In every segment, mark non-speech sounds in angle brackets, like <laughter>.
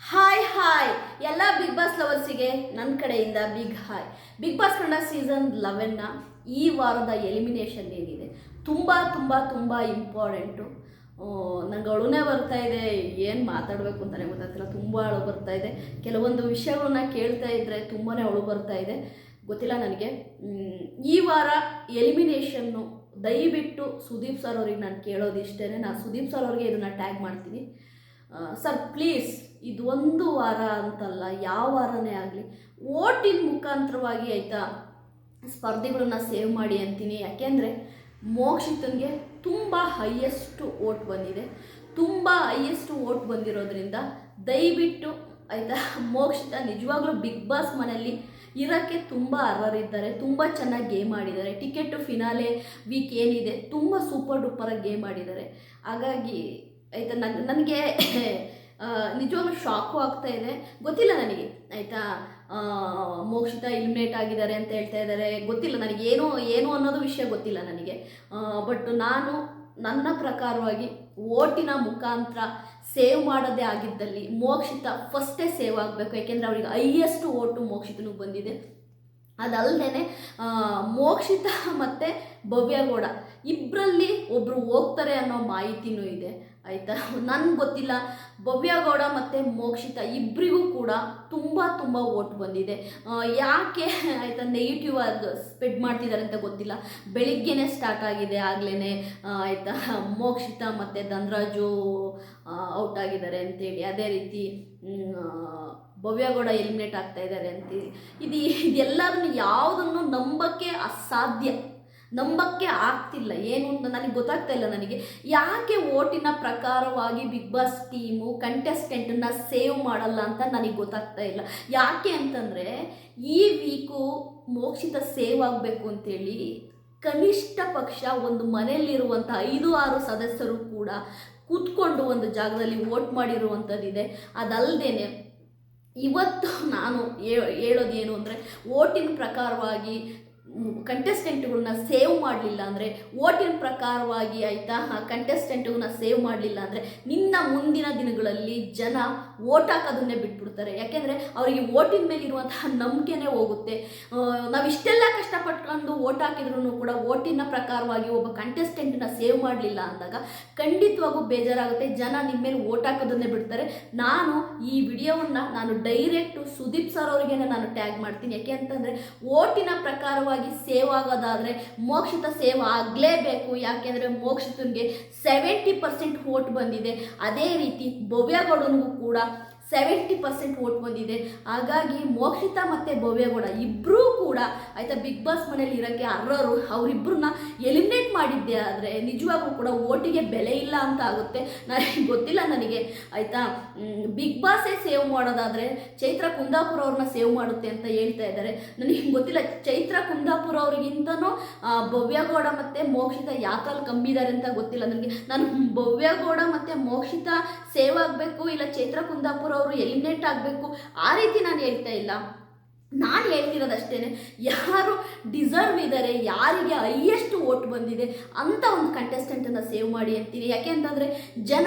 Hi hi ಎಲ್ಲ big boss ಲವರ್ಸಿಗೆ ನನ್ನ ಕಡೆಯಿಂದ big hi big boss Kannada season ಲೆವೆನ್ನ ಈ ವಾರದ ಎಲಿಮಿನೇಷನ್ ಏನಿದೆ? ತುಂಬ ತುಂಬ ತುಂಬ ಇಂಪಾರ್ಟೆಂಟು ನಂಗೆ ಅಳುನೇ ಬರ್ತಾ ಇದೆ. ಏನು ಮಾತಾಡಬೇಕು ಅಂತಲೇ ಗೊತ್ತಾಗ್ತಿಲ್ಲ. ತುಂಬ ಅಳು ಬರ್ತಾ ಇದೆ. ಕೆಲವೊಂದು ವಿಷಯಗಳನ್ನ ಕೇಳ್ತಾ ಇದ್ದರೆ ತುಂಬಾ ಅಳು ಬರ್ತಾ ಇದೆ. ಗೊತ್ತಿಲ್ಲ ನನಗೆ. ಈ ವಾರ ಎಲಿಮಿನೇಷನ್ನು ದಯವಿಟ್ಟು ಸುದೀಪ್ ಸರ್ ಅವ್ರಿಗೆ ನಾನು ಕೇಳೋದು ಇಷ್ಟೇ ನಾನು ಸುದೀಪ್ ಸರ್ ಅವ್ರಿಗೆ ಇದನ್ನು ಟ್ಯಾಗ್ ಮಾಡ್ತೀನಿ. ಸರ್ ಪ್ಲೀಸ್ ಇದು ಒಂದು ವಾರ ಅಂತಲ್ಲ, ಯಾವ ವಾರನೇ ಆಗಲಿ. ಓಟಿನ ಮುಖಾಂತರವಾಗಿ ಆಯಿತಾ, ಸ್ಪರ್ಧಿಗಳನ್ನ ಸೇವ್ ಮಾಡಿ ಅಂತೀನಿ. ಯಾಕೆಂದರೆ, ಮೋಕ್ಷಿತನಿಗೆ ತುಂಬ ಹೈಯೆಸ್ಟ್ ಓಟ್ ಬಂದಿದೆ. ತುಂಬ ಹೈಯೆಸ್ಟ್ ಓಟ್ ಬಂದಿರೋದ್ರಿಂದ ದಯವಿಟ್ಟು ಆಯಿತಾ, ಮೋಕ್ಷಿತ ನಿಜವಾಗ್ಲೂ ಬಿಗ್ ಬಾಸ್ ಮನೆಯಲ್ಲಿ ಇರೋಕ್ಕೆ ತುಂಬ ಅರ್ಹರಿದ್ದಾರೆ. ತುಂಬ ಚೆನ್ನಾಗಿ ಗೇಮ್ ಆಡಿದ್ದಾರೆ ಟಿಕೆಟು ಫಿನಾಲೆ ವೀಕ್ ಏನಿದೆ, ತುಂಬ ಸೂಪರ್ ಡೂಪರಾಗಿ ಗೇಮ್ ಆಡಿದ್ದಾರೆ ಹಾಗಾಗಿ, ಆಯಿತಾ ನನಗೆ ನಿಜವಾಗ್ಲೂ ಶಾಕು ಆಗ್ತಾ ಇದೆ. ಗೊತ್ತಿಲ್ಲ ನನಗೆ, ಆಯಿತಾ? ಮೋಕ್ಷಿತ ಇಲಿಮಿನೇಟ್ ಆಗಿದ್ದಾರೆ ಅಂತ ಹೇಳ್ತಾ ಇದ್ದಾರೆ. ಗೊತ್ತಿಲ್ಲ ನನಗೆ ಏನು ಏನು ಅನ್ನೋದು ವಿಷಯ ಗೊತ್ತಿಲ್ಲ ನನಗೆ. ಬಟ್ ನಾನು ನನ್ನ ಪ್ರಕಾರವಾಗಿ ಓಟಿನ ಮುಖಾಂತರ ಸೇವ್ ಮಾಡೋದೇ ಆಗಿದ್ದಲ್ಲಿ ಮೋಕ್ಷಿತ ಫಸ್ಟೇ ಸೇವ್ ಆಗಬೇಕು. ಯಾಕೆಂದರೆ ಅವರಿಗೆ ಹೈಯೆಸ್ಟ್ ಓಟು ಮೋಕ್ಷಿತನಿಗೆ ಬಂದಿದೆ. ಅದಲ್ಲದೆ ಮೋಕ್ಷಿತ ಮತ್ತು ಭವ್ಯಗೌಡ ಇಬ್ಬರಲ್ಲಿ ಒಬ್ಬರು ಹೋಗ್ತಾರೆ ಅನ್ನೋ ಮಾಹಿತಿನೂ ಇದೆ. ಆಯಿತಾ? ನನಗೆ ಗೊತ್ತಿಲ್ಲ, ಭವ್ಯಗೌಡ ಮತ್ತು ಮೋಕ್ಷಿತ ಇಬ್ಬರಿಗೂ ಕೂಡ ತುಂಬ ತುಂಬ ಓಟ್ ಬಂದಿದೆ. ಯಾಕೆ ಆಯಿತಾ ನೆಗೆಟಿವ್ ಆಗಿ ಸ್ಪ್ರೆಡ್ ಮಾಡ್ತಿದ್ದಾರೆ ಅಂತ ಗೊತ್ತಿಲ್ಲ. ಬೆಳಿಗ್ಗೆನೇ ಸ್ಟಾರ್ಟ್ ಆಗಿದೆ ಆಗಲೇ ಆಯಿತಾ, ಮೋಕ್ಷಿತ ಮತ್ತು ಧನ್ರಾಜು ಔಟ್ ಆಗಿದ್ದಾರೆ ಅಂತೇಳಿ. ಅದೇ ರೀತಿ ಭವ್ಯಗೌಡ ಎಲಿಮಿನೇಟ್ ಆಗ್ತಾ ಇದ್ದಾರೆ ಅಂತೇಳಿ ಇದು ಇದೆಲ್ಲದನ್ನು ಯಾವುದನ್ನು ನಂಬಕ್ಕೆ ಅಸಾಧ್ಯ? ನಂಬಕ್ಕೆ ಆಗ್ತಿಲ್ಲ ಏನು ಅಂತ ನನಗೆ ಗೊತ್ತಾಗ್ತಾ ಇಲ್ಲ ನನಗೆ. ಯಾಕೆ ಓಟಿನ ಪ್ರಕಾರವಾಗಿ ಬಿಗ್ ಬಾಸ್ ಟೀಮು ಕಂಟೆಸ್ಟೆಂಟನ್ನು ಸೇವ್ ಮಾಡಲ್ಲ ಅಂತ ನನಗೆ ಗೊತ್ತಾಗ್ತಾ ಇಲ್ಲ. ಯಾಕೆ ಅಂತಂದರೆ, ಈ ವೀಕು ಮೋಕ್ಷಿತ ಸೇವ್ ಆಗಬೇಕು ಅಂತೇಳಿ ಕನಿಷ್ಠ ಪಕ್ಷ ಒಂದು ಮನೆಯಲ್ಲಿರುವಂಥ ಐದು, ಆರು ಸದಸ್ಯರು ಕೂಡ ಕೂತ್ಕೊಂಡು ಒಂದು ಜಾಗದಲ್ಲಿ ಓಟ್ ಮಾಡಿರುವಂಥದ್ದಿದೆ ಅದಲ್ಲದೆ ಇವತ್ತು ನಾನು ಹೇಳೋದೇನು ಅಂದರೆ, ಓಟಿನ ಪ್ರಕಾರವಾಗಿ ಕಂಟೆಸ್ಟೆಂಟ್ಗಳನ್ನ ಸೇವ್ ಮಾಡಲಿಲ್ಲ ಅಂದರೆ ಓಟಿನ ಪ್ರಕಾರವಾಗಿ ಆಯಿತಾ? ಕಂಟೆಸ್ಟೆಂಟ್ಗಳನ್ನ ಸೇವ್ ಮಾಡಲಿಲ್ಲ ಅಂದರೆ, ನಿನ್ನ ಮುಂದಿನ ದಿನಗಳಲ್ಲಿ ಜನ ಓಟ್ ಹಾಕೋದನ್ನೇ ಬಿಟ್ಬಿಡ್ತಾರೆ. ಯಾಕೆಂದರೆ ಅವರಿಗೆ ಓಟಿನ ಮೇಲೆ ಇರುವಂತಹ ನಂಬಿಕೆನೇ ಹೋಗುತ್ತೆ. ನಾವು ಇಷ್ಟೆಲ್ಲ ಕಷ್ಟಪಟ್ಕೊಂಡು ಓಟ್ ಹಾಕಿದ್ರು ಕೂಡ ಓಟಿನ ಪ್ರಕಾರವಾಗಿ ಒಬ್ಬ ಕಂಟೆಸ್ಟೆಂಟ್ನ ಸೇವ್ ಮಾಡಲಿಲ್ಲ ಅಂದಾಗ ಖಂಡಿತವಾಗೂ ಬೇಜಾರಾಗುತ್ತೆ. ಜನ ನಿಮ್ಮ ಮೇಲೆ ಓಟ್ ಹಾಕೋದನ್ನೇ ಬಿಡ್ತಾರೆ. ನಾನು ಈ ವಿಡಿಯೋವನ್ನು ನಾನು ಡೈರೆಕ್ಟು ಸುದೀಪ್ ಸರ್ ಅವರಿಗೆ ನಾನು ಟ್ಯಾಗ್ ಮಾಡ್ತೀನಿ. ಯಾಕೆ ಅಂತಂದರೆ ಓಟಿನ ಪ್ರಕಾರವಾಗಿ ಸೇವ್ ಆಗೋದಾದರೆ ಮೋಕ್ಷಿತ ಸೇವ್ ಆಗಲೇಬೇಕು. ಯಾಕೆಂದರೆ ಮೋಕ್ಷಿತನಿಗೆ ಸೆವೆಂಟಿ ಪರ್ಸೆಂಟ್ ಓಟ್ ಬಂದಿದೆ. ಅದೇ ರೀತಿ ಭವ್ಯಗೌಡನಿಗೂ ಕೂಡ ಸೆವೆಂಟಿ ಪರ್ಸೆಂಟ್ ಓಟ್ ಬಂದಿದೆ. ಹಾಗಾಗಿ ಮೋಕ್ಷಿತ ಮತ್ತು ಭವ್ಯಗೌಡ ಇಬ್ಬರೂ ಕೂಡ ಆಯಿತಾ ಬಿಗ್ ಬಾಸ್ ಮನೇಲಿ ಇರೋಕ್ಕೆ ಅರ್ಹರು. ಅವರಿಬ್ಬರನ್ನ ಎಲಿಮಿನೇಟ್ ಮಾಡಿದ್ದೆ ಆದರೆ ನಿಜವಾಗ್ಲೂ ಕೂಡ ಓಟಿಗೆ ಬೆಲೆ ಇಲ್ಲ ಅಂತ ಆಗುತ್ತೆ. ನನಗೆ <laughs> ಗೊತ್ತಿಲ್ಲ ನನಗೆ. ಆಯಿತಾ ಬಿಗ್ ಬಾಸೇ ಸೇವ್ ಮಾಡೋದಾದರೆ ಚೈತ್ರ ಕುಂದಾಪುರ ಅವ್ರನ್ನ ಸೇವ್ ಮಾಡುತ್ತೆ ಅಂತ ಹೇಳ್ತಾ ಇದ್ದಾರೆ. ನನಗೆ <laughs> ಗೊತ್ತಿಲ್ಲ, ಚೈತ್ರ ಕುಂದಾಪುರ ಅವ್ರಿಗಿಂತನೂ ಭವ್ಯಗೌಡ ಮತ್ತು ಮೋಕ್ಷಿತ ಯಾಕಲ್ಲಿ ಕಂಬಿದ್ದಾರೆ ಅಂತ ಗೊತ್ತಿಲ್ಲ ನನಗೆ. ನಾನು ಭವ್ಯಗೌಡ ಮತ್ತು ಮೋಕ್ಷಿತ ಸೇವ್ ಆಗಬೇಕು ಇಲ್ಲ ಚೈತ್ರ ಕುಂದಾಪುರ ಅವರು ಎಲಿಮಿನೇಟ್ ಆಗಬೇಕು. ಆ ರೀತಿ ನಾನು ಹೇಳ್ತಾ ಇಲ್ಲ. ನಾನು ಹೇಳ್ತಿರೋದಷ್ಟೇ ಯಾರು ಡಿಸರ್ವ್ ಇದ್ದಾರೆ ಯಾರಿಗೆ ಹೈಯೆಸ್ಟ್ ಓಟ್ ಬಂದಿದೆ ಅಂತ ಒಂದು ಕಂಟೆಸ್ಟೆಂಟನ್ನು ಸೇವ್ ಮಾಡಿ ಅಂತೀನಿ ಯಾಕೆ ಅಂತಂದರೆ, ಜನ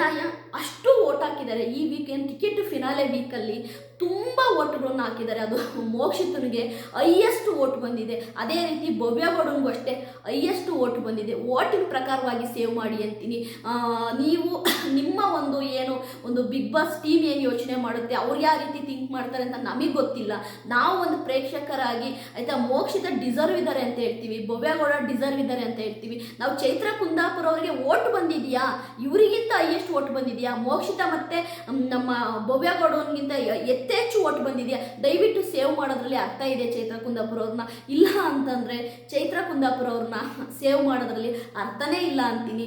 ಅಷ್ಟು ಓಟ್ ಹಾಕಿದ್ದಾರೆ. ಈ ವೀಕೆಂಡ್ ಟಿಕೆಟ್ ಫಿನಾಲೆ ವೀಕಲ್ಲಿ ತುಂಬ ಓಟ್ಗಳನ್ನ ಹಾಕಿದ್ದಾರೆ. ಅದು ಮೋಕ್ಷಿತನಿಗೆ ಹೈಯೆಸ್ಟ್ ಓಟ್ ಬಂದಿದೆ. ಅದೇ ರೀತಿ ಭವ್ಯಗೌಡನಿಗೂ ಅಷ್ಟೇ ಹೈಯೆಸ್ಟ್ ಓಟ್ ಬಂದಿದೆ. ಓಟಿನ ಪ್ರಕಾರವಾಗಿ ಸೇವ್ ಮಾಡಿ ಅಂತೀನಿ. ನೀವು <coughs> ನಿಮ್ಮ ಒಂದು ಏನು, ಒಂದು ಬಿಗ್ ಬಾಸ್ ಟೀಮ್ ಏನು ಯೋಚನೆ ಮಾಡುತ್ತೆ, ಅವ್ರು ಯಾವ ರೀತಿ ಥಿಂಕ್ ಮಾಡ್ತಾರೆ ಅಂತ ನಮಗೆ ಗೊತ್ತಿಲ್ಲ. ನಾವು ಒಂದು ಪ್ರೇಕ್ಷಕರಾಗಿ ಆಯಿತಾ ಮೋಕ್ಷಿತ ಡಿಸರ್ವ್ ಇದ್ದಾರೆ ಅಂತ ಹೇಳ್ತೀವಿ, ಭವ್ಯಗೌಡ ಡಿಸರ್ವ್ ಇದ್ದಾರೆ ಅಂತ ಹೇಳ್ತೀವಿ. ನಾವು ಚೈತ್ರ ಕುಂದಾಪುರ ಅವರಿಗೆ ಓಟ್ ಬಂದಿದೆಯಾ? ಇವರಿಗಿಂತ ಹೈಯೆಸ್ಟ್ ಓಟ್ ಬಂದಿದೆಯಾ? ಮೋಕ್ಷಿತ ಮತ್ತು ನಮ್ಮ ಭವ್ಯಗೌಡನಿಗಿಂತ ಹೆಚ್ಚು ಓಟ್ ಬಂದಿದೆಯಾ? ದಯವಿಟ್ಟು ಸೇವ್ ಮಾಡೋದ್ರಲ್ಲಿ ಅರ್ಥ ಇದೆ ಚೈತ್ರ ಕುಂದಾಪುರ ಅವ್ರನ್ನ. ಇಲ್ಲ ಅಂತಂದರೆ ಚೈತ್ರ ಕುಂದಾಪುರ ಅವ್ರನ್ನ ಸೇವ್ ಮಾಡೋದ್ರಲ್ಲಿ ಅರ್ಥನೇ ಇಲ್ಲ ಅಂತೀನಿ.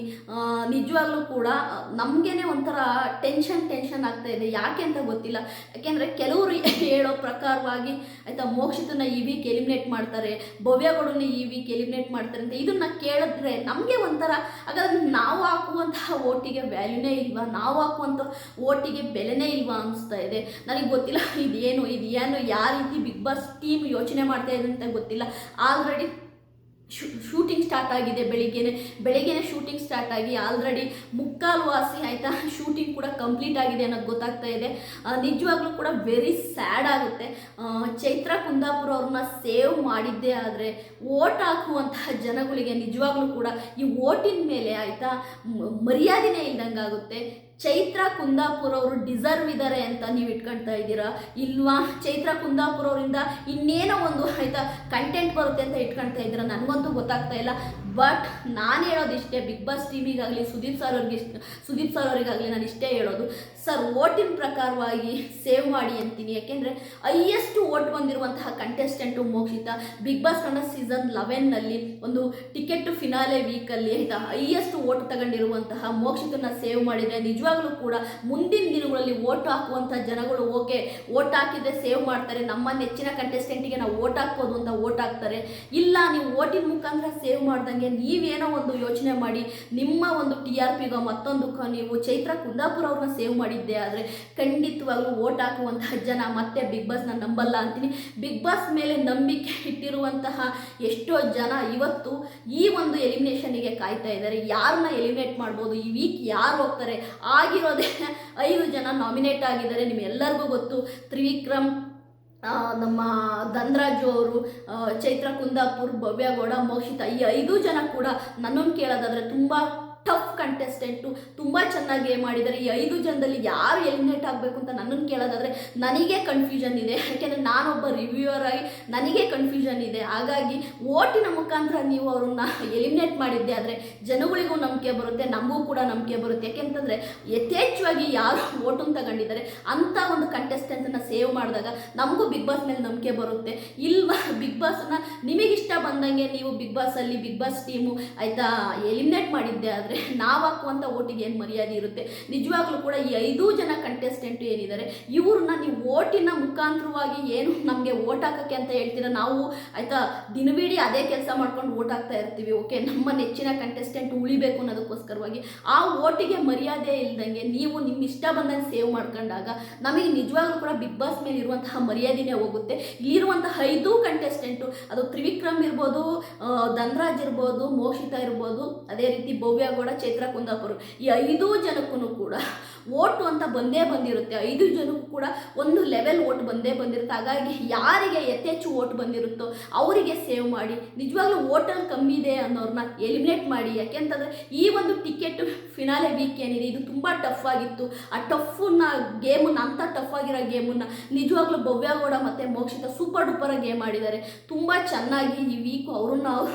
ನಿಜವಾಗ್ಲೂ ಕೂಡ, ನಮಗೇನೆ ಒಂಥರ ಟೆನ್ಷನ್ ಟೆನ್ಷನ್ ಆಗ್ತಾ ಇದೆ. ಯಾಕೆ ಅಂತ ಗೊತ್ತಿಲ್ಲ. ಯಾಕೆಂದರೆ ಕೆಲವರು ಹೇಳೋ ಪ್ರಕಾರವಾಗಿ ಆಯಿತಾ ಮೋಕ್ಷಿತನ ಈ ವೀಕ್ ಎಲಿಮಿನೇಟ್ ಮಾಡ್ತಾರೆ ಭವ್ಯಗೌಡನ ಈ ವೀಕ್ ಎಲಿಮಿನೇಟ್ ಮಾಡ್ತಾರೆ ಅಂತ ಇದನ್ನ ಕೇಳಿದ್ರೆ ನಮಗೆ ಒಂಥರ, ಹಾಗಾದ್ರೆ ನಾವು ಹಾಕುವಂತಹ ಓಟಿಗೆ ವ್ಯಾಲ್ಯೂನೇ ಇಲ್ವಾ? ನಾವು ಹಾಕುವಂಥ ಓಟಿಗೆ ಬೆಲೆನೇ ಇಲ್ವಾ ಅನಿಸ್ತಾ ಇದೆ. ನನಗೆ ಗೊತ್ತಿಲ್ಲ, ಇದೇನು ಇದೇನು ಯಾವ ರೀತಿ ಬಿಗ್ ಬಾಸ್ ಟೀಮ್ ಯೋಚನೆ ಮಾಡ್ತಾ ಇದೆ ಅಂತ ಗೊತ್ತಿಲ್ಲ. ಆಲ್ರೆಡಿ ಶೂಟಿಂಗ್ ಸ್ಟಾರ್ಟ್ ಆಗಿದೆ ಬೆಳಿಗ್ಗೆನೆ. ಬೆಳಿಗ್ಗೆನೆ ಶೂಟಿಂಗ್ ಸ್ಟಾರ್ಟ್ ಆಗಿ ಆಲ್ರೆಡಿ ಮುಕ್ಕಾಲು ವಾಸಿ ಆಯಿತಾ? ಶೂಟಿಂಗ್ ಕೂಡ ಕಂಪ್ಲೀಟ್ ಆಗಿದೆ ಅನ್ನೋದು ಗೊತ್ತಾಗ್ತಾ ಇದೆ. ನಿಜವಾಗ್ಲೂ ಕೂಡ ವೆರಿ ಸ್ಯಾಡ್ ಆಗುತ್ತೆ. ಚೈತ್ರ ಕುಂದಾಪುರ ಅವ್ರನ್ನ ಸೇವ್ ಮಾಡಿದ್ದೇ ಆದರೆ ಓಟ್ ಹಾಕುವಂತಹ ಜನಗಳಿಗೆ ನಿಜವಾಗ್ಲೂ ಕೂಡ ಈ ಓಟಿನ ಮೇಲೆ ಆಯಿತಾ ಮರ್ಯಾದೆನೇ ಇಲ್ದಂಗೆ ಆಗುತ್ತೆ ಚೈತ್ರ ಕುಂದಾಪುರ ಅವರು ಡಿಸರ್ವ್ ಇದ್ದಾರೆ ಅಂತ ನೀವು ಇಟ್ಕೊಳ್ತಾ ಇದ್ದೀರಾ? ಇಲ್ವಾ? ಚೈತ್ರ ಕುಂದಾಪುರ ಅವರಿಂದ ಇನ್ನೇನೋ ಒಂದು ಆಯ್ತಾ ಕಂಟೆಂಟ್ ಬರುತ್ತೆ ಅಂತ ಇಟ್ಕೊಳ್ತಾ ಇದ್ದೀರಾ? ನನಗಂತೂ ಗೊತ್ತಾಗ್ತಾ ಇಲ್ಲ. ಬಟ್ ನಾನು ಹೇಳೋದು ಇಷ್ಟೇ ಬಿಗ್ ಬಾಸ್ ಟೀಮಿಗಾಗಲಿ ಸುದೀಪ್ ಸರ್ ಅವ್ರಿಗೆ ಸುದೀಪ್ ಸರ್ ಅವರಿಗಾಗಲಿ ನಾನು ಇಷ್ಟೇ ಹೇಳೋದು. ಸರ್ ಓಟಿನ ಪ್ರಕಾರವಾಗಿ ಸೇವ್ ಮಾಡಿ ಅಂತೀನಿ. ಯಾಕೆಂದರೆ ಹೈಯೆಸ್ಟ್ ಓಟ್ ಬಂದಿರುವಂತಹ contestant Mokshitha. Big boss Kannada season ಲೆವೆನ್ನಲ್ಲಿ ಒಂದು ಟಿಕೆಟ್ ಫಿನಾಲೆ ವೀಕಲ್ಲಿ ಆಯಿತಾ ಹೈಯೆಸ್ಟ್ ಓಟ್ ತಗೊಂಡಿರುವಂತಹ ಮೋಕ್ಷಿತನ ಸೇವ್ ಮಾಡಿದರೆ ನಿಜವಾಗ್ಲೂ ಕೂಡ ಮುಂದಿನ ದಿನಗಳಲ್ಲಿ ಓಟ್ ಹಾಕುವಂಥ ಜನಗಳು ಓಕೆ ಓಟ್ ಹಾಕಿದ್ರೆ ಸೇವ್ ಮಾಡ್ತಾರೆ. ನಮ್ಮ ನೆಚ್ಚಿನ ಕಂಟೆಸ್ಟೆಂಟಿಗೆ ನಾವು ಓಟ್ ಹಾಕ್ಬೋದು ಅಂತ ಓಟ್ ಹಾಕ್ತಾರೆ. ಇಲ್ಲ, ನೀವು ಓಟಿನ ಮುಖಾಂತರ ಸೇವ್ ಮಾಡ್ದಂಗೆ ನೀವೇನೋ ಒಂದು ಯೋಚನೆ ಮಾಡಿ ನಿಮ್ಮ ಒಂದು ಟಿ ಆರ್ ಪಿಗೋ ಮತ್ತೊಂದು ನೀವು ಚೈತ್ರ ಕುಂದಾಪುರ ಅವ್ರನ್ನ ಸೇವ್ ಮಾಡಿದ್ದೆ, ಆದರೆ ಖಂಡಿತವಾಗ್ಲೂ ಓಟ್ ಹಾಕುವಂತಹ ಜನ ಮತ್ತೆ ಬಿಗ್ ಬಾಸ್ನ ನಂಬಲ್ಲ ಅಂತೀನಿ. ಬಿಗ್ ಬಾಸ್ ಮೇಲೆ ನಂಬಿಕೆ ಇಟ್ಟಿರುವಂತಹ ಎಷ್ಟೋ ಜನ ಇವತ್ತು ಈ ಒಂದು ಎಲಿಮಿನೇಷನ್ಗೆ ಕಾಯ್ತಾ ಇದ್ದಾರೆ. ಯಾರನ್ನ ಎಲಿಮಿನೇಟ್ ಮಾಡ್ಬೋದು? ಈ ವೀಕ್ ಯಾರು ಹೋಗ್ತಾರೆ? ಆಗಿರೋದೇ ಐದು ಜನ ನಾಮಿನೇಟ್ ಆಗಿದ್ದಾರೆ. ನಿಮ್ಮೆಲ್ಲರಿಗೂ ಗೊತ್ತು, ತ್ರಿವಿಕ್ರಮ್ ನಮ್ಮ ಧನ್ರಾಜು ಅವರು ಚೈತ್ರ ಕುಂದಾಪುರ್ ಭವ್ಯಗೌಡ ಮೋಕ್ಷಿತ ಈ ಐದು ಜನ ಕೂಡ ನನ್ನನ್ನು ಕೇಳೋದಾದರೆ ತುಂಬ ಟಫ್ ಕಂಟೆಸ್ಟೆಂಟು ತುಂಬ ಚೆನ್ನಾಗಿ ಗೇಮ್ ಮಾಡಿದ್ದಾರೆ ಈ ಐದು ಜನದಲ್ಲಿ ಯಾರು ಎಲಿಮಿನೇಟ್ ಆಗಬೇಕು ಅಂತ ನನ್ನನ್ನು ಕೇಳೋದಾದರೆ ನನಗೆ ಕನ್ಫ್ಯೂಷನ್ ಇದೆ. ಯಾಕೆಂದರೆ ನಾನೊಬ್ಬ ರಿವ್ಯೂವರ್ ಆಗಿ ನನಗೆ ಕನ್ಫ್ಯೂಷನ್ ಇದೆ. ಹಾಗಾಗಿ ಓಟಿನ ಮುಖಾಂತರ ನೀವು ಅವ್ರನ್ನ ಎಲಿಮಿನೇಟ್ ಮಾಡಿದ್ದೆ ಆದರೆ ಜನಗಳಿಗೂ ನಂಬಿಕೆ ಬರುತ್ತೆ, ನಮಗೂ ಕೂಡ ನಂಬಿಕೆ ಬರುತ್ತೆ. ಯಾಕೆಂತಂದರೆ ಯಥೇಚ್ಛವಾಗಿ ಯಾರು ಓಟನ್ನು ತಗೊಂಡಿದ್ದಾರೆ ಅಂಥ ಒಂದು ಕಂಟೆಸ್ಟೆಂಟನ್ನು ಸೇವ್ ಮಾಡಿದಾಗ ನಮಗೂ ಬಿಗ್ ಬಾಸ್ ಮೇಲೆ ನಂಬಿಕೆ ಬರುತ್ತೆ. ಇಲ್ವ? ಬಿಗ್ ಬಾಸನ್ನು ನಿಮಗಿಷ್ಟ ಬಂದಂಗೆ ನೀವು ಬಿಗ್ ಬಾಸಲ್ಲಿ ಬಿಗ್ ಬಾಸ್ ಟೀಮು ಆಯಿತಾ ಎಲಿಮಿನೇಟ್ ಮಾಡಿದ್ದೆ ಆದರೆ ನಾವು ಹಾಕುವಂಥ ಓಟಿಗೆ ಏನು ಮರ್ಯಾದೆ ಇರುತ್ತೆ? ನಿಜವಾಗ್ಲೂ ಕೂಡ ಈ ಐದು ಜನ ಕಂಟೆಸ್ಟೆಂಟ್ ಏನಿದ್ದಾರೆ ಇವ್ರನ್ನ ನೀವು ಓಟಿನ ಮುಖಾಂತರವಾಗಿ ಏನು ನಮಗೆ ಓಟ್ ಹಾಕೋಕ್ಕೆ ಅಂತ ಹೇಳ್ತೀರಾ? ನಾವು ಆಯಿತಾ ದಿನವಿಡೀ ಅದೇ ಕೆಲಸ ಮಾಡ್ಕೊಂಡು ಓಟ್ ಹಾಕ್ತಾ ಇರ್ತೀವಿ ಓಕೆ ನಮ್ಮ ನೆಚ್ಚಿನ ಕಂಟೆಸ್ಟೆಂಟ್ ಉಳಿಬೇಕು ಅನ್ನೋದಕ್ಕೋಸ್ಕರವಾಗಿ. ಆ ಓಟಿಗೆ ಮರ್ಯಾದೆ ಇಲ್ದಂಗೆ ನೀವು ನಿಮ್ಮ ಇಷ್ಟ ಬಂದಂಗೆ ಸೇವ್ ಮಾಡ್ಕೊಂಡಾಗ ನಮಗೆ ನಿಜವಾಗ್ಲೂ ಕೂಡ ಬಿಗ್ ಬಾಸ್ ಮೇಲೆ ಇರುವಂತಹ ಮರ್ಯಾದೆನೇ ಹೋಗುತ್ತೆ. ಇಲ್ಲಿರುವಂತಹ ಐದು ಕಂಟೆಸ್ಟೆಂಟು ಅದು ತ್ರಿವಿಕ್ರಮ್ ಇರ್ಬೋದು ಧನರಾಜ್ ಇರ್ಬೋದು, ಮೋಕ್ಷಿತ ಇರ್ಬೋದು, ಅದೇ ರೀತಿ ಭವ್ಯಗೌಡ ಚೈತ್ರ ಕುಂದಾಪುರ ಈ ಐದು ಜನಕ್ಕೂ ಕೂಡ ಓಟು ಅಂತ ಬಂದೇ ಬಂದಿರುತ್ತೆ. ಐದು ಜನಕ್ಕೂ ಕೂಡ ಒಂದು ಲೆವೆಲ್ ಓಟ್ ಬಂದೇ ಬಂದಿರುತ್ತೆ. ಹಾಗಾಗಿ ಯಾರಿಗೆ ಯಥೇಚ್ಛು ಓಟ್ ಬಂದಿರುತ್ತೋ ಅವರಿಗೆ ಸೇವ್ ಮಾಡಿ. ನಿಜವಾಗ್ಲೂ ಓಟಲ್ಲಿ ಕಮ್ಮಿ ಇದೆ ಅನ್ನೋರನ್ನ ಎಲಿಮಿನೇಟ್ ಮಾಡಿ. ಯಾಕೆಂತಂದರೆ ಈ ಒಂದು ಟಿಕೆಟ್ ಫಿನಾಲೆ ವೀಕ್ ಏನಿದೆ, ಇದು ತುಂಬ ಟಫ್ ಆಗಿತ್ತು. ಆ ಟಫನ್ನ ಗೇಮನ್ನು ಅಂಥ ಟಫ್ ಆಗಿರೋ ಗೇಮನ್ನು ನಿಜವಾಗ್ಲೂ ಭವ್ಯಗೌಡ ಮತ್ತು ಮೋಕ್ಷಿತ ಸೂಪರ್ ಡೂಪರ್ ಗೇಮ್ ಆಡಿದ್ದಾರೆ. ತುಂಬ ಚೆನ್ನಾಗಿ ಈ ವೀಕು ಅವ್ರನ್ನ ಅವರು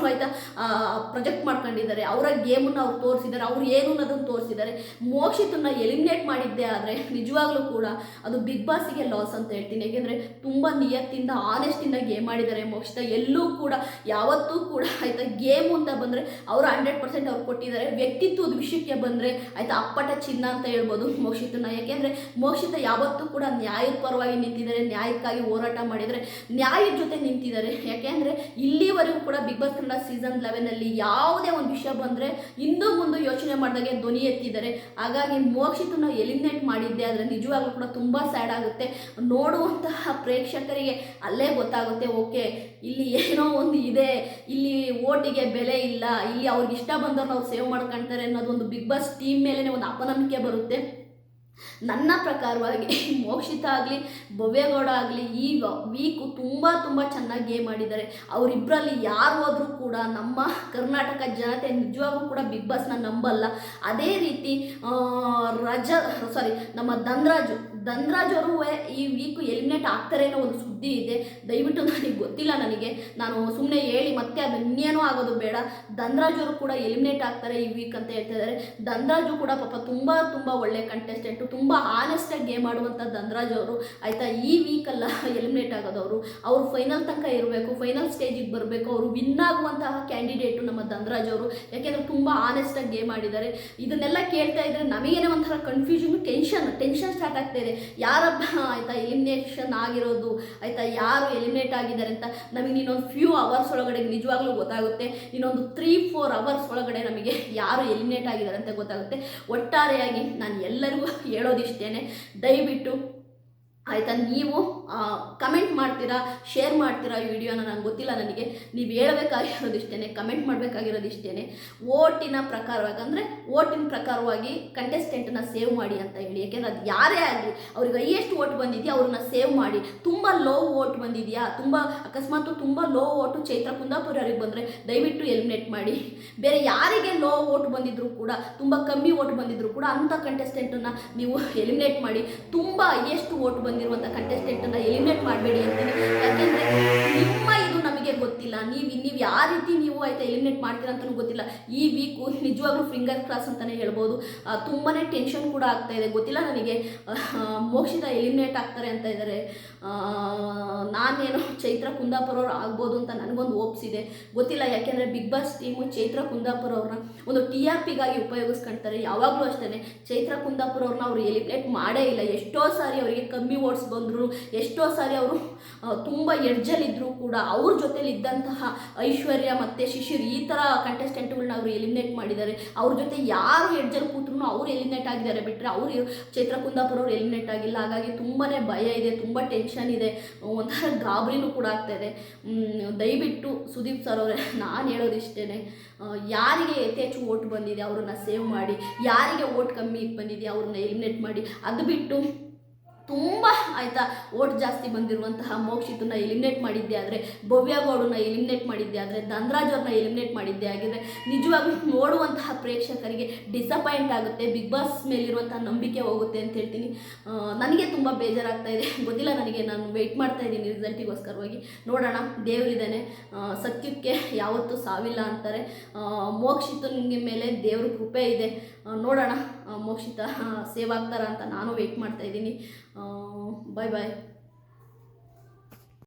ಪ್ರೊಜೆಕ್ಟ್ ಮಾಡ್ಕೊಂಡಿದ್ದಾರೆ. ಅವರ ಗೇಮನ್ನು ಅವ್ರು ತೋರಿಸಿದ್ದಾರೆ. ಅವ್ರು ಏನು ಅನ್ನೋದನ್ನು ತೋರಿಸಿದ್ದಾರೆ. ಮೋಕ್ಷಿತನ್ನ ಎಲಿಮಿನೇಟ್ ಮಾಡಿದ್ದೆ ಆದರೆ ನಿಜವಾಗ್ಲೂ ಕೂಡ ಅದು ಬಿಗ್ ಬಾಸಿಗೆ ಲಾಸ್ ಅಂತ ಹೇಳ್ತೀನಿ. ಯಾಕೆಂದರೆ ತುಂಬ ನಿಯತ್ತಿಂದ ಆನೆಸ್ಟಿಂದ ಗೇಮ್ ಮಾಡಿದ್ದಾರೆ ಮೋಕ್ಷಿತ. ಎಲ್ಲೂ ಕೂಡ, ಯಾವತ್ತೂ ಕೂಡ ಆಯಿತಾ ಗೇಮ್ ಅಂತ ಬಂದರೆ ಅವರು ಹಂಡ್ರೆಡ್ ಪರ್ಸೆಂಟ್ ಅವ್ರು ಕೊಟ್ಟಿದ್ದಾರೆ. ವ್ಯಕ್ತಿತ್ವದ ವಿಷಯಕ್ಕೆ ಬಂದರೆ ಆಯಿತಾ ಅಪ್ಪಟ ಚಿನ್ನ ಅಂತ ಹೇಳ್ಬೋದು ಮೋಕ್ಷಿತನ. ಯಾಕೆಂದರೆ ಮೋಕ್ಷಿತ ಯಾವತ್ತೂ ಕೂಡ ನ್ಯಾಯದ ಪರವಾಗಿ ನಿಂತಿದ್ದಾರೆ, ನ್ಯಾಯಕ್ಕಾಗಿ ಹೋರಾಟ ಮಾಡಿದರೆ ನ್ಯಾಯದ ಜೊತೆ ನಿಂತಿದ್ದಾರೆ. ಯಾಕೆಂದರೆ ಇಲ್ಲಿವರೆಗೂ ಕೂಡ ಬಿಗ್ ಬಾಸ್ ಕನ್ನಡ ಸೀಸನ್ ಲೆವೆನಲ್ಲಿ ಯಾವುದೇ ಒಂದು ವಿಷಯ ಬಂದರೆ ಹಿಂದೂ ಮುಂದೆ ಯೋಚನೆ ಮಾಡಿದಾಗೆ ಧ್ವನಿ ಎತ್ತಿದ್ದಾರೆ. ಹಾಗಾಗಿ ಮೋಕ್ಷಿತನ ಎಲಿಮಿನೇಟ್ ಮಾಡಿದ್ದೆ ಆದರೆ ನಿಜವಾಗ್ಲೂ ಕೂಡ ತುಂಬ ಸ್ಯಾಡ್ ಆಗುತ್ತೆ. ನೋಡುವಂತಹ ಪ್ರೇಕ್ಷಕರಿಗೆ ಅಲ್ಲೇ ಗೊತ್ತಾಗುತ್ತೆ, ಓಕೆ, ಇಲ್ಲಿ ಏನೋ ಒಂದು ಇದೆ, ಇಲ್ಲಿ ಓಟಿಗೆ ಬೆಲೆ ಇಲ್ಲ, ಇಲ್ಲಿ ಅವ್ರಿಗೆ ಇಷ್ಟ ಬಂದವ್ರನ್ನ ಅವ್ರು ಸೇವ್ ಮಾಡ್ಕೊಳ್ತಾರೆ ಅನ್ನೋದು ಒಂದು ಬಿಗ್ ಬಾಸ್ ಟೀಮ್ ಮೇಲೇ ಒಂದು ಅಪನಂಬಿಕೆ ಬರುತ್ತೆ. ನನ್ನ ಪ್ರಕಾರವಾಗಿ <laughs> ಮೋಕ್ಷಿತ ಆಗಲಿ, ಭವ್ಯಗೌಡ ಆಗಲಿ, ಈ ವೀಕು ತುಂಬ ತುಂಬ ಚೆನ್ನಾಗಿ ಗೇಮ್ ಆಡಿದ್ದಾರೆ. ಅವರಿಬ್ಬರಲ್ಲಿ ಯಾರು ಹೋದರೂ ಕೂಡ ನಮ್ಮ ಕರ್ನಾಟಕ ಜನತೆ ನಿಜವಾಗ್ಲೂ ಕೂಡ ಬಿಗ್ ಬಾಸ್ನ ನಂಬಲ್ಲ. ಅದೇ ರೀತಿ ರಜ ಸಾರಿ ನಮ್ಮ ಧನ್ರಾಜು ಧನ್ರಾಜ್ ಅವರು ಈ ವೀಕು ಎಲಿಮಿನೇಟ್ ಆಗ್ತಾರೆ ಅನ್ನೋ ಒಂದು ಸುದ್ದಿ ಇದೆ. ದಯವಿಟ್ಟು ನನಗೆ ಗೊತ್ತಿಲ್ಲ ನನಗೆ. ನಾನು ಸುಮ್ಮನೆ ಹೇಳಿ ಮತ್ತೆ ಅದು ಇನ್ನೇನೋ ಆಗೋದು ಬೇಡ. ಧನ್ರಾಜ್ ಅವರು ಕೂಡ ಎಲಿಮಿನೇಟ್ ಆಗ್ತಾರೆ ಈ ವೀಕ್ ಅಂತ ಹೇಳ್ತಾ ಇದ್ದಾರೆ ಧನ್ರಾಜು ಕೂಡ ಪಾಪ ತುಂಬ ತುಂಬ ಒಳ್ಳೆ ಕಂಟೆಸ್ಟೆಂಟು ತುಂಬ ಆನೆಸ್ಟಾಗಿ ಗೇಮ್ ಆಡುವಂಥ ಧನ್ರಾಜ್ ಅವರು ಆಯಿತಾ? ಈ ವೀಕಲ್ಲ ಎಲಿಮಿನೇಟ್ <laughs> ಆಗೋದು ಅವರು. ಅವರು ಫೈನಲ್ ತನಕ ಇರಬೇಕು ಫೈನಲ್ ಸ್ಟೇಜಿಗೆ ಬರಬೇಕು. ಅವರು ವಿನ್ ಆಗುವಂತಹ ಕ್ಯಾಂಡಿಡೇಟು ನಮ್ಮ ಧನ್ರಾಜ್ ಅವರು ಯಾಕೆಂದರೆ ತುಂಬ ಆನೆಸ್ಟಾಗಿ ಗೇಮ್ ಆಡಿದ್ದಾರೆ. ಇದನ್ನೆಲ್ಲ ಕೇಳ್ತಾ ಇದ್ರೆ ನಮಗೇನೋ ಒಂಥರ ಕನ್ಫ್ಯೂಷನ್ ಟೆನ್ಷನ್ ಟೆನ್ಷನ್ ಸ್ಟಾರ್ಟ್ ಆಗ್ತಾ ಇದೆ. ಯಾರಬ್ಬ ಆಯಿತಾ ಎಲಿಮಿನೇಷನ್ ಆಗಿರೋದು, ಆಯಿತಾ ಯಾರು ಎಲಿಮಿನೇಟ್ ಆಗಿದ್ದಾರೆ ಅಂತ ನಮಗೆ ಇನ್ನೊಂದು ಫ್ಯೂ ಅವರ್ಸ್ ಒಳಗಡೆ ನಿಜವಾಗ್ಲೂ ಗೊತ್ತಾಗುತ್ತೆ. ಇನ್ನೊಂದು ತ್ರೀ ಫೋರ್ ಅವರ್ಸ್ ಒಳಗಡೆ ನಮಗೆ ಯಾರು ಎಲಿಮಿನೇಟ್ ಆಗಿದ್ದಾರೆ ಅಂತ ಗೊತ್ತಾಗುತ್ತೆ. ಒಟ್ಟಾರೆಯಾಗಿ ನಾನು ಎಲ್ಲರಿಗೂ ಹೇಳೋದಿಷ್ಟೇ ದಯವಿಟ್ಟು ಆಯಿತಾ ನೀವು ಕಮೆಂಟ್ ಮಾಡ್ತೀರಾ ಶೇರ್ ಮಾಡ್ತೀರಾ ಈ ವಿಡಿಯೋನ ನನಗೆ ಗೊತ್ತಿಲ್ಲ ನನಗೆ. ನೀವು ಹೇಳಬೇಕಾಗಿರೋದಿಷ್ಟೇ ಕಮೆಂಟ್ ಮಾಡಬೇಕಾಗಿರೋದಿಷ್ಟೇ ಓಟಿನ ಪ್ರಕಾರವಾಗಿ, ಅಂದರೆ ಓಟಿನ ಪ್ರಕಾರವಾಗಿ ಕಂಟೆಸ್ಟೆಂಟನ್ನ ಸೇವ್ ಮಾಡಿ ಅಂತ ಹೇಳಿ. ಯಾಕೆಂದರೆ ಅದು ಯಾರೇ ಆಗಲಿ, ಅವ್ರಿಗೆ ಹೈಯೆಸ್ಟ್ ಓಟ್ ಬಂದಿದೆಯಾ, ಅವ್ರನ್ನ ಸೇವ್ ಮಾಡಿ. ತುಂಬ ಲೋ ಓಟ್ ಬಂದಿದೆಯಾ, ತುಂಬ, ಅಕಸ್ಮಾತ್ ತುಂಬ ಲೋ ಓಟು ಚೈತ್ರ ಕುಂದಾಪುರ ಅವ್ರಿಗೆ ಬಂದರೆ ದಯವಿಟ್ಟು ಎಲಿಮಿನೇಟ್ ಮಾಡಿ. ಬೇರೆ ಯಾರಿಗೆ ಲೋ ಓಟ್ ಬಂದಿದ್ರು ಕೂಡ, ತುಂಬ ಕಮ್ಮಿ ಓಟ್ ಬಂದಿದ್ರು ಕೂಡ ಅಂಥ ಕಂಟೆಸ್ಟೆಂಟನ್ನು ನೀವು ಎಲಿಮಿನೇಟ್ ಮಾಡಿ. ತುಂಬ ಹೈಯೆಸ್ಟ್ ಓಟ್ ಬಂದಿರುವಂಥ ಕಂಟೆಸ್ಟೆಂಟನ್ನು ಎಲಿಮಿನೇಟ್ ಮಾಡಬೇಡಿ ಅಂತೀನಿ ಯಾಕೆಂದರೆ ನಿಮ್ಮ ಇದು ನಮಗೆ ಗೊತ್ತಿಲ್ಲ. ನೀವು ನೀವು ಯಾವ ರೀತಿ ನೀವು ಆಯ್ತಾ ಎಲಿಮಿನೇಟ್ ಮಾಡ್ತೀರಾ ಅಂತಲೂ ಗೊತ್ತಿಲ್ಲ. ಈ ವೀಕು ನಿಜವಾಗ್ಲೂ ಫಿಂಗರ್ ಕ್ರಾಸ್ ಅಂತಲೇ ಹೇಳ್ಬೋದು. ತುಂಬಾ ಟೆನ್ಷನ್ ಕೂಡ ಆಗ್ತಾ ಇದೆ. ಗೊತ್ತಿಲ್ಲ ನನಗೆ. ಮೋಕ್ಷಿತ ಎಲಿಮಿನೇಟ್ ಆಗ್ತಾರೆ ಅಂತ ಇದ್ದಾರೆ ನಾನೇನು ಚೈತ್ರ ಕುಂದಾಪುರವ್ರು ಆಗ್ಬೋದು ಅಂತ ನನಗೊಂದು ಓಪ್ಸ್ ಇದೆ. ಗೊತ್ತಿಲ್ಲ, ಯಾಕೆಂದರೆ big boss team Chaithra Kundapura ಅವ್ರನ್ನ ಒಂದು ಟಿ ಆರ್ ಪಿಗಾಗಿ ಉಪಯೋಗಿಸ್ಕೊಳ್ತಾರೆ ಯಾವಾಗಲೂ ಅಷ್ಟೇ ಚೈತ್ರ ಕುಂದಾಪುರ ಅವ್ರನ್ನ ಅವರು ಎಲಿಮಿನೇಟ್ ಮಾಡೇ ಇಲ್ಲ. ಎಷ್ಟೋ ಸಾರಿ ಅವರಿಗೆ ಕಮ್ಮಿ ಓಟ್ಸ್ ಬಂದರು, ಎಷ್ಟೋ ಸಾರಿ ಅವರು ತುಂಬ ಎಡ್ಜಲ್ಲಿದ್ದರೂ ಕೂಡ ಅವ್ರ ಜೊತೆಲಿ ಇದ್ದಂತಹ ಐಶ್ವರ್ಯ ಮತ್ತು ಶಿಶಿರ್ ಈ ಥರ ಕಂಟೆಸ್ಟೆಂಟ್ಗಳನ್ನ ಅವರು ಎಲಿಮಿನೇಟ್ ಮಾಡಿದ್ದಾರೆ. ಅವ್ರ ಜೊತೆ ಯಾರು ಹೆಡ್ಜಲ್ಲಿ ಕೂತ್ರು ಅವ್ರು ಎಲಿಮಿನೇಟ್ ಆಗಿದ್ದಾರೆ ಬಿಟ್ಟರೆ ಅವರು ಚೈತ್ರ ಕುಂದಾಪುರ ಅವ್ರು ಎಲಿಮಿನೇಟ್ ಆಗಿಲ್ಲ. ಹಾಗಾಗಿ ತುಂಬಾ ಭಯ ಇದೆ, ತುಂಬ ಟೆನ್ಷನ್ ಇದೆ. ಒಂಥರ ಗಾಬರಿನೂ ಕೂಡ ಆಗ್ತಾ ಇದೆ. ದಯವಿಟ್ಟು ಸುದೀಪ್ ಸರ್ ಅವರೇ, ನಾನು ಹೇಳೋದು ಇಷ್ಟೇ ಯಾರಿಗೆ ಯಥೇಚ್ಛು ಓಟ್ ಬಂದಿದೆ, ಅವ್ರನ್ನ ಸೇವ್ ಮಾಡಿ. ಯಾರಿಗೆ ಓಟ್ ಕಮ್ಮಿ ಬಂದಿದೆ, ಅವ್ರನ್ನ ಎಲಿಮಿನೇಟ್ ಮಾಡಿ. ಅದು ಬಿಟ್ಟು ತುಂಬ ಆಯಿತಾ ಓಟ್ ಜಾಸ್ತಿ ಬಂದಿರುವಂತಹ ಮೋಕ್ಷಿತನ್ನ ಎಲಿಮಿನೇಟ್ ಮಾಡಿದ್ದೆ ಆದರೆ ಭವ್ಯಗೌಡನ ಎಲಿಮಿನೇಟ್ ಮಾಡಿದ್ದೆ ಆದರೆ, ಧನರಾಜ್ ಅವ್ರನ್ನ ಎಲಿಮಿನೇಟ್ ಮಾಡಿದ್ದೆ ಆಗಿದೆ. ನಿಜವಾಗ್ಲೂ ನೋಡುವಂತಹ ಪ್ರೇಕ್ಷಕರಿಗೆ ಡಿಸಪಾಯಿಂಟ್ ಆಗುತ್ತೆ ಬಿಗ್ ಬಾಸ್ ಮೇಲಿರುವಂತಹ ನಂಬಿಕೆ ಹೋಗುತ್ತೆ ಅಂತ ಹೇಳ್ತೀನಿ. ನನಗೆ ತುಂಬ ಬೇಜಾರಾಗ್ತಾ ಇದೆ. <laughs> ಗೊತ್ತಿಲ್ಲ ನನಗೆ, ನಾನು ವೆಯ್ಟ್ ಮಾಡ್ತಾ ಇದ್ದೀನಿ ರಿಸಲ್ಟಿಗೋಸ್ಕರವಾಗಿ ನೋಡೋಣ ದೇವರಿದ್ದಾನೆ ಸತ್ಯಕ್ಕೆ ಯಾವತ್ತೂ ಸಾವಿಲ್ಲ ಅಂತಾರೆ. ಮೋಕ್ಷಿತನಿಗೆ ಮೇಲೆ ದೇವ್ರ ಕೃಪೆ ಇದೆ. ನೋಡೋಣ ಮೋಕ್ಷಿತ ಸೇವ್ ಆಗ್ತಾರ ಅಂತ ನಾನು ವೆಯ್ಟ್ ಮಾಡ್ತಾ ಇದ್ದೀನಿ. ಬಾಯ್ ಬಾಯ್